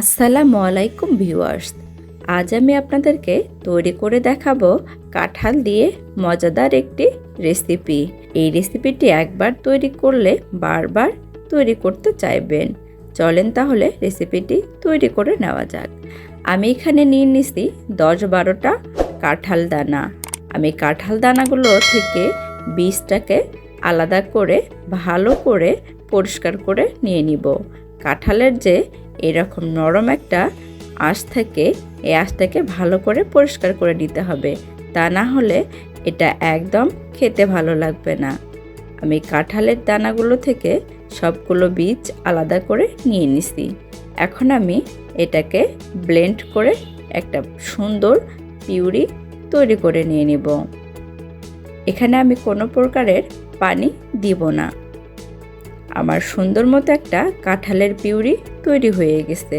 আসসালামু আলাইকুম ভিউয়ার্স। আজ আমি আপনাদেরকে তৈরি করে দেখাবো কাঁঠাল দিয়ে মজাদার একটি রেসিপি। এই রেসিপিটি একবার তৈরি করলে বারবার তৈরি করতে চাইবেন। চলেন তাহলে রেসিপিটি তৈরি করে নেওয়া যাক। আমি এখানে নিয়ে নিছি দশ বারোটা কাঁঠাল দানা। আমি কাঁঠাল দানাগুলো থেকে বীজটাকে আলাদা করে ভালো করে পরিষ্কার করে নিয়ে নিব। কাঁঠালের যে এরকম নরম একটা আঁশ থেকে এই আঁশটাকে ভালো করে পরিষ্কার করে নিতে হবে। তা না হলে এটা একদম খেতে ভালো লাগবে না। আমি কাঁঠালের দানাগুলো থেকে সবগুলো বীজ আলাদা করে নিয়ে নিছি। এখন আমি এটাকে ব্লেন্ড করে একটা সুন্দর পিউরি তৈরি করে নিয়ে নিব। এখানে আমি কোনো প্রকারের পানি দিব না। আমার সুন্দর মতো একটা কাঁঠালের পিউরি তৈরি হয়ে গেছে।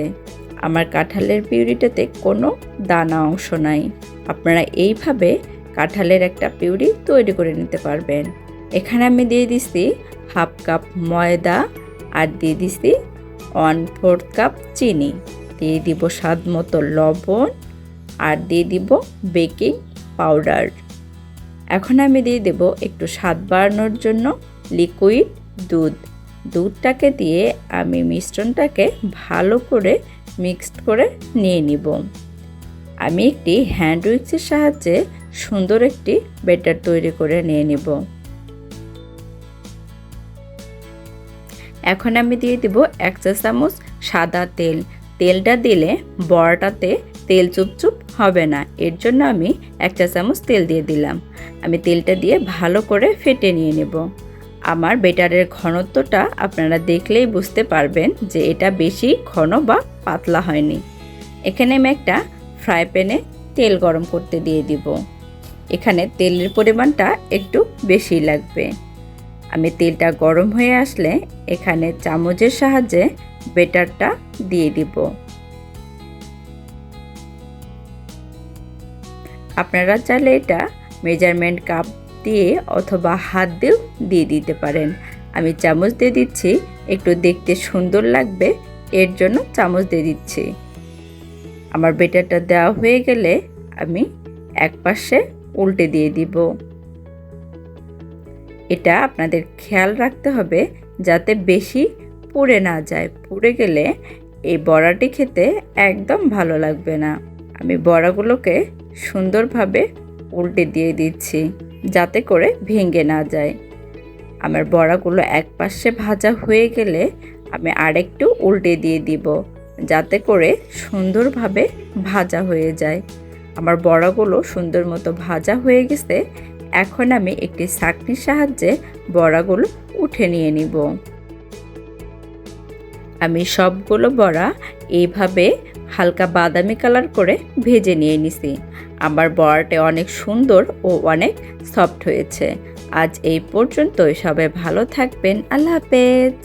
আমার কাঁঠালের পিউরিটাতে কোনো দানা অংশ নাই। আপনারা এইভাবে কাঁঠালের একটা পিউরি তৈরি করে নিতে পারবেন। এখানে আমি দিয়ে দিছি হাফ কাপ ময়দা আর দিয়ে দিছি ওয়ান ফোর্থ কাপ চিনি। দিয়ে দিব স্বাদ মতো লবণ আর দিয়ে দিব বেকিং পাউডার। এখন আমি দিয়ে দেব একটু স্বাদ বাড়ানোর জন্য লিকুইড দুধ। দুধটাকে দিয়ে আমি মিশ্রণটাকে ভালো করে মিক্সড করে নিয়ে নিব। আমি একটি হ্যান্ড উইক্সের সাহায্যে সুন্দর একটি বেটার তৈরি করে নিয়ে নিব। এখন আমি দিয়ে দিব এক চা চামচ সাদা তেল। তেলটা দিলে বড়াটাতে তেল চুপচুপ হবে না। এর জন্য আমি এক চা চামচ তেল দিয়ে দিলাম। আমি তেলটা দিয়ে ভালো করে ফেটে নিয়ে নেব। আমার বেটারের ঘনত্বটা আপনারা দেখলেই বুঝতে পারবেন যে এটা বেশি ঘন বা পাতলা হয়নি। এখানে আমি একটা ফ্রাই প্যানে তেল গরম করতে দিয়ে দিব। এখানে তেলের পরিমাণটা একটু বেশি লাগবে। আমি তেলটা গরম হয়ে আসলে এখানে চামচের সাহায্যে বেটারটা দিয়ে দিব। আপনারা চাইলে এটা মেজারমেন্ট কাপ দিয়ে অথবা হাত দিয়েও দিয়ে দিতে পারেন। আমি চামচ দিয়ে দিচ্ছি, একটু দেখতে সুন্দর লাগবে, এর জন্য চামচ দিয়ে দিচ্ছি। আমার বেটারটা দেওয়া হয়ে গেলে আমি এক পাশে উল্টে দিয়ে দিব। এটা আপনাদের খেয়াল রাখতে হবে যাতে বেশি পুড়ে না যায়। পুড়ে গেলে এই বড়াটি খেতে একদম ভালো লাগবে না। আমি বড়াগুলোকে সুন্দরভাবে উল্টে দিয়ে দিচ্ছি। যাতে করে ভেঙে না যায়। আমার বড়াগুলো এক পাশে ভাজা হয়ে গেলে আমি আরেকটু উল্টে দিয়ে দিব, যাতে করে সুন্দরভাবে ভাজা হয়ে যায়। আমার বড়াগুলো সুন্দর মতো ভাজা হয়ে গেছে, এখন আমি একটি চাকনির সাহায্যে বড়াগুলো উঠে নিয়ে নিব। আমি সবগুলো বড়া এইভাবে হালকা বাদামি কালার করে ভেজে নিয়ে নিছি। আমার বড়াটা অনেক সুন্দর ও অনেক সফট হয়েছে। আজ এই পর্যন্তই। সবাই ভালো থাকবেন। আল্লাহ হাফেজ।